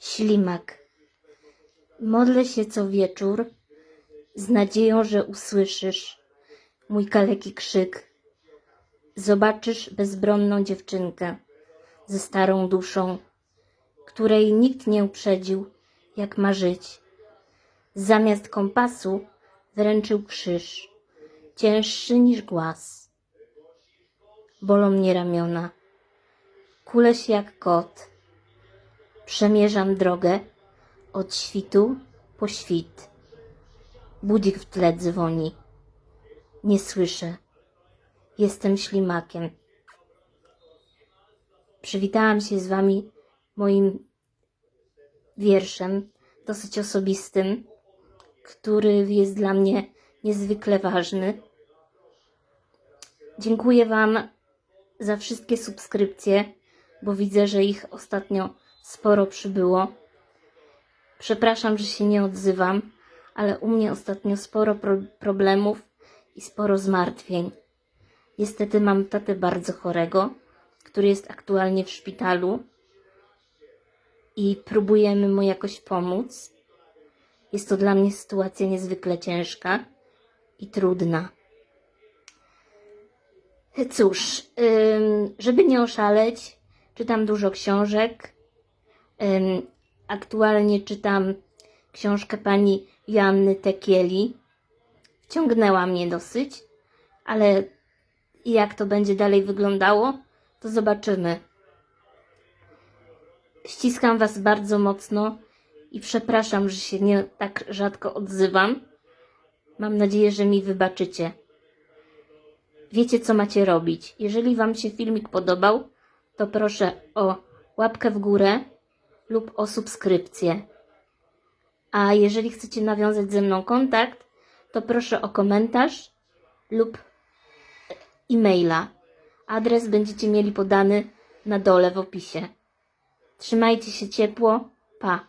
Ślimak. Modlę się co wieczór z nadzieją, że usłyszysz mój kaleki krzyk. Zobaczysz bezbronną dziewczynkę ze starą duszą, której nikt nie uprzedził, jak ma żyć. Zamiast kompasu wręczył krzyż, cięższy niż głaz. Bolą mnie ramiona, kulę się jak kot. Przemierzam drogę od świtu po świt. Budzik w tle dzwoni. Nie słyszę. Jestem ślimakiem. Przywitałam się z wami moim wierszem, dosyć osobistym, który jest dla mnie niezwykle ważny. Dziękuję Wam za wszystkie subskrypcje, bo widzę, że ich ostatnio sporo przybyło. Przepraszam, że się nie odzywam, ale u mnie ostatnio sporo pro problemów i sporo zmartwień. Niestety mam tatę bardzo chorego, który jest aktualnie w szpitalu i próbujemy mu jakoś pomóc. Jest to dla mnie sytuacja niezwykle ciężka i trudna. Cóż, żeby nie oszaleć, czytam dużo książek. Aktualnie czytam książkę pani Joanny Tekieli. Wciągnęła mnie dosyć, ale jak to będzie dalej wyglądało, to zobaczymy. Ściskam Was bardzo mocno i przepraszam, że się nie tak rzadko odzywam. Mam nadzieję, że mi wybaczycie. Wiecie, co macie robić. Jeżeli Wam się filmik podobał, to proszę o łapkę w górę lub o subskrypcję. A jeżeli chcecie nawiązać ze mną kontakt, to proszę o komentarz lub e-maila. Adres będziecie mieli podany na dole w opisie. Trzymajcie się ciepło. Pa.